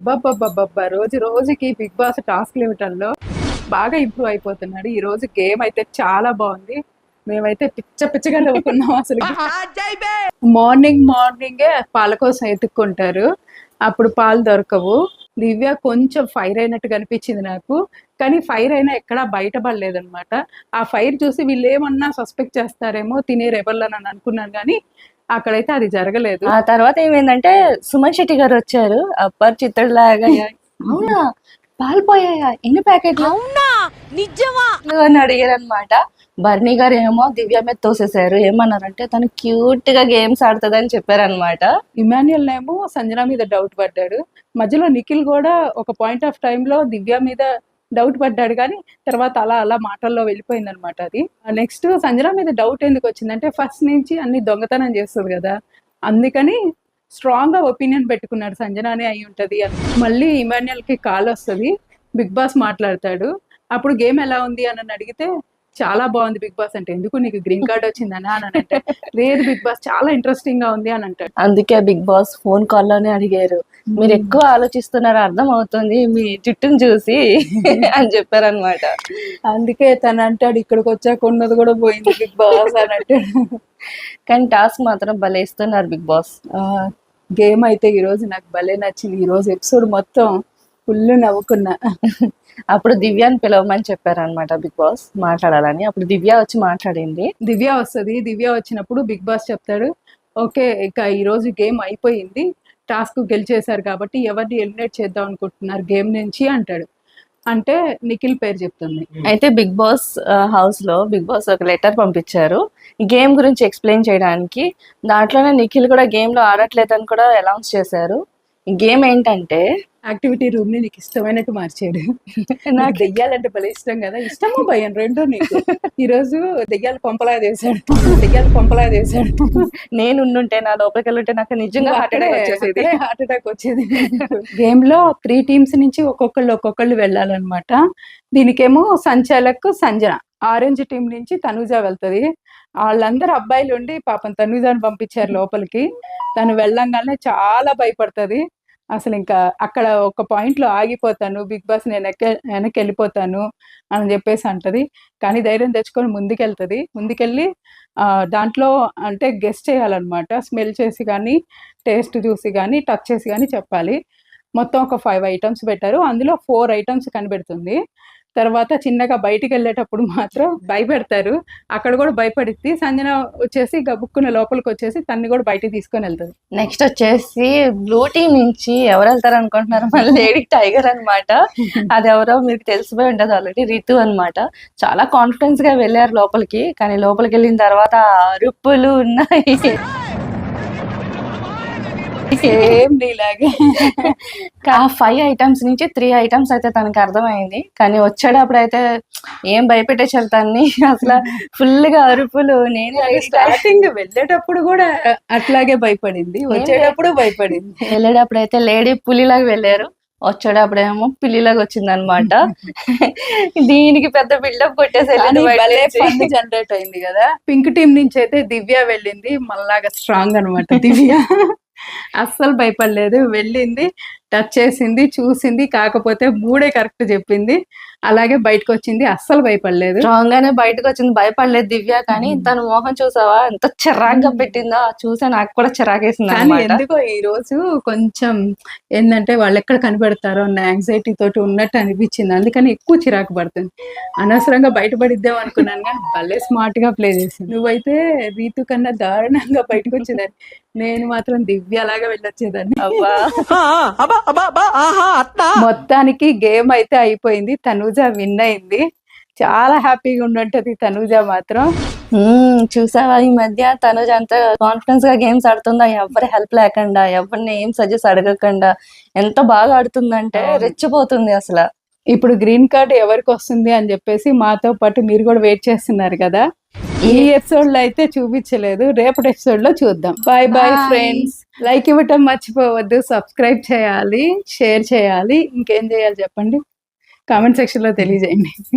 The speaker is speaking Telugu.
బాబ్బా రోజు రోజుకి బిగ్ బాస్ టాస్క్ ఇవ్వటంలో బాగా ఇంప్రూవ్ అయిపోతున్నాడు. ఈ రోజు గేమ్ అయితే చాలా బాగుంది. మేమైతే పిచ్చ పిచ్చగా నవ్వుకున్నాం అసలు. మార్నింగ్ మార్నింగే పాల కోసం ఎత్తుక్కుంటారు. అప్పుడు పాలు దొరకవు. దివ్య కొంచెం ఫైర్ అయినట్టు కనిపించింది నాకు. కానీ ఫైర్ అయినా ఎక్కడా బయటపడలేదన్నమాట. ఆ ఫైర్ చూసి వీళ్ళు ఏమన్నా సస్పెక్ట్ చేస్తారేమో తినే రెబల్లని అనుకున్నాను. కానీ అక్కడైతే అది జరగలేదు. ఆ తర్వాత ఏమైందంటే సుమన్ శెట్టి గారు వచ్చారు. అప్పర్ చిత్రలాగా అవునా? పాలు పోయాయా ఎన్ని ప్యాకెట్లు? అవునా? నిజమా? అని అడిగారు అనమాట బర్నీ గారు ఏమో దివ్య మీద తోసేశారు. ఏమన్నారంటే తను క్యూట్గా గేమ్స్ ఆడుతుందని చెప్పారనమాట ఇమాన్యుయల్ ఏమో సంజన మీద డౌట్ పడ్డాడు. మధ్యలో నిఖిల్ కూడా ఒక పాయింట్ ఆఫ్లో దివ్య మీద డౌట్ పడ్డాడు కానీ తర్వాత అలా అలా మాటల్లో వెళ్ళిపోయింది అనమాట అది నెక్స్ట్ సంజన మీద డౌట్ ఎందుకు వచ్చిందంటే ఫస్ట్ నుంచి అన్ని దొంగతనం చేస్తుంది కదా. అందుకని స్ట్రాంగ్గా ఒపీనియన్ పెట్టుకున్నాడు సంజనానే అయి ఉంటది అని. మళ్ళీ ఇమాన్యుయల్కి కాల్ వస్తుంది. బిగ్ బాస్ మాట్లాడతాడు. అప్పుడు గేమ్ ఎలా ఉంది అని అడిగితే చాలా బాగుంది బిగ్ బాస్ అంటే. ఎందుకు నీకు గ్రీన్ కార్డ్ వచ్చిందని అని అంటే లేదు బిగ్ బాస్ చాలా ఇంట్రెస్టింగ్గా ఉంది అని అంటాడు. అందుకే బిగ్ బాస్ ఫోన్ కాల్లోనే అడిగారు. మీరు ఎక్కువ ఆలోచిస్తున్నారు అర్థం అవుతుంది మీ జుట్టును చూసి అని చెప్పారనమాట అందుకే తను అంటాడు ఇక్కడికి వచ్చాక ఉన్నది కూడా పోయింది బిగ్ బాస్ అని అంటాడు కానీ టాస్క్ మాత్రం భలే ఇస్తున్నారు బిగ్ బాస్. గేమ్ అయితే ఈ రోజు నాకు భలే నచ్చింది. ఈ రోజు ఎపిసోడ్ మొత్తం ఫుల్ నవ్వుకున్నా. అప్పుడు దివ్యాని పిలవమని చెప్పారనమాట బిగ్ బాస్ మాట్లాడాలని. అప్పుడు దివ్య వచ్చి మాట్లాడింది. దివ్య వస్తది. దివ్య వచ్చినప్పుడు బిగ్ బాస్ చెప్తాడు ఓకే ఇక ఈ రోజు గేమ్ అయిపోయింది. టాస్క్ గెలిచేశారు కాబట్టి ఎవరిని ఎలిమినేట్ చేద్దాం అనుకుంటున్నారు గేమ్ నుంచి అంటాడు. అంటే నిఖిల్ పేరు చెప్తుంది. Hmm. అయితే బిగ్ బాస్ హౌస్లో బిగ్ బాస్ ఒక లెటర్ పంపించారు. ఈ గేమ్ గురించి ఎక్స్ప్లెయిన్ చేయడానికి దాంట్లోనే నిఖిల్ కూడా గేమ్లో ఆడట్లేదని కూడా అనౌన్స్ చేశారు. గేమ్ ఏంటంటే యాక్టివిటీ రూమ్ని నీకు ఇష్టమైనట్టు మార్చాడు. నాకు దెయ్యాలంటే భలే ఇష్టం కదా. ఇష్టమో భయం రెండు నీకు. ఈ రోజు దెయ్యాలు కొంపలా చేశాడు. దెయ్యాలు కొంపలా చేశాడు. నేను ఉండుంటే నా లోపలికి వెళ్ళుంటే నాకు నిజంగా హార్ట్ అటాక్ వచ్చేసేది. హార్ట్ అటాక్ వచ్చేది. గేమ్లో త్రీ టీమ్స్ నుంచి ఒక్కొక్కళ్ళు ఒక్కొక్కళ్ళు వెళ్ళాలన్నమాట. దీనికేమో సంచాలక్ సంజన. ఆరెంజ్ టీం నుంచి తనుజ వెళ్తది. వాళ్ళందరూ అబ్బాయిలు ఉండి పాపం తనుజాని పంపించారు లోపలికి. తను వెళ్ళంగానే చాలా భయపడుతుంది. అసలు ఇంకా అక్కడ ఒక పాయింట్లో ఆగిపోతాను బిగ్ బాస్ నేను వెనక్కి వెళ్ళిపోతాను అని చెప్పేసి అంటది. కానీ ధైర్యం తెచ్చుకొని ముందుకెళ్తుంది. ముందుకెళ్ళి దాంట్లో అంటే గెస్ట్ చేయాలన్నమాట. స్మెల్ చేసి కానీ టేస్ట్ చూసి కానీ టచ్ చేసి కానీ చెప్పాలి. మొత్తం ఒక ఫైవ్ ఐటమ్స్ పెట్టారు. అందులో ఫోర్ ఐటమ్స్ కనిపెడుతుంది. తర్వాత చిన్నగా బయటికి వెళ్ళేటప్పుడు మాత్రం భయపెడతారు. అక్కడ కూడా భయపడిద్ది. సంజన వచ్చేసి గబుక్కున లోపలికి వచ్చేసి తన్ని కూడా బయటికి తీసుకొని వెళ్తుంది. నెక్స్ట్ వచ్చేసి బ్లూ టీమ్ నుంచి ఎవరు వెళ్తారు అనుకుంటున్నారు? మన లేడీ టైగర్ అన్నమాట. అది ఎవరో మీకు తెలిసిపోయి ఉంటది ఆల్రెడీ. రితు అన్నమాట. చాలా కాన్ఫిడెన్స్గా వెళ్ళారు లోపలికి. కానీ లోపలికి వెళ్ళిన తర్వాత అరుపులు ఉన్నాయి. సేమ్ నీలాగే ఆ ఫైవ్ ఐటమ్స్ నుంచి త్రీ ఐటమ్స్ అయితే తనకి అర్థమైంది. కానీ వచ్చేటప్పుడు అయితే ఏం భయపెట్టేసారు తన్ని అసలు ఫుల్గా అరుపులు నేను స్టార్టింగ్ వెళ్ళేటప్పుడు కూడా అట్లాగే భయపడింది. వచ్చేటప్పుడు భయపడింది. వెళ్ళేటప్పుడు అయితే లేడీ పులిలాగా వెళ్ళారు. వచ్చేటప్పుడేమో పిల్లిలాగా వచ్చింది అనమాట దీనికి పెద్ద బిల్డప్ కొట్టేసి. జనరేట్ అయింది కదా. పింక్ టీం నుంచి అయితే దివ్య వెళ్ళింది. మళ్ళాగా స్ట్రాంగ్ అన్నమాట దివ్య. అస్సలు భయపడలేదు. వెళ్ళింది. టచ్ చేసింది చూసింది కాకపోతే మూడే కరెక్ట్ చెప్పింది. అలాగే బయటకు వచ్చింది అస్సలు భయపడలేదు. స్ట్రాంగ్ గానే బయటకు వచ్చింది భయపడలేదు దివ్య కానీ. తన మోహం చూసావా? ఎంత చిరాగ్గా పెట్టిందో చూసే నాకు కూడా చిరాకేసింది కానీ ఎందుకో ఈ రోజు కొంచెం ఏంటంటే వాళ్ళు ఎక్కడ కనిపెడతారో అన్న యాంగ్జైటీ తోటి ఉన్నట్టు అనిపించింది. అందుకని ఎక్కువ చిరాకు పడుతుంది. అనవసరంగా బయటపడిద్దాం అనుకున్నాను కానీ భలే స్మార్ట్గా ప్లే చేసింది. నువ్వైతే రీతు కన్నా దారుణంగా బయటకు వచ్చేదాన్ని నేను మాత్రం దివ్యలాగా వెళ్ళొచ్చేదాన్ని. అబ్బా. మొత్తానికి గేమ్ అయితే అయిపోయింది. తనూజ విన్ అయింది. చాలా హ్యాపీగా ఉండుంటది తనూజ మాత్రం. చూసావా ఈ మధ్య తనుజ్ అంత కాన్ఫిడెన్స్గా గేమ్స్ ఆడుతుందా? ఎవరి హెల్ప్ లేకుండా ఎవరిని ఏం సజెస్ట్ అడగకుండా ఎంత బాగా ఆడుతుందంటే. రెచ్చిపోతుంది అసలు. ఇప్పుడు గ్రీన్ కార్డ్ ఎవరికి వస్తుంది అని చెప్పేసి మాతో పాటు మీరు కూడా వెయిట్ చేస్తున్నారు కదా. ఈ ఎపిసోడ్లో అయితే చూపించలేదు. రేపటి ఎపిసోడ్లో చూద్దాం. Bye bye. ఫ్రెండ్స్ లైక్ ఇవ్వటం మర్చిపోవద్దు. సబ్స్క్రైబ్ చేయాలి. షేర్ చేయాలి. ఇంకేం చేయాలి చెప్పండి? కామెంట్ సెక్షన్లో తెలియజేయండి.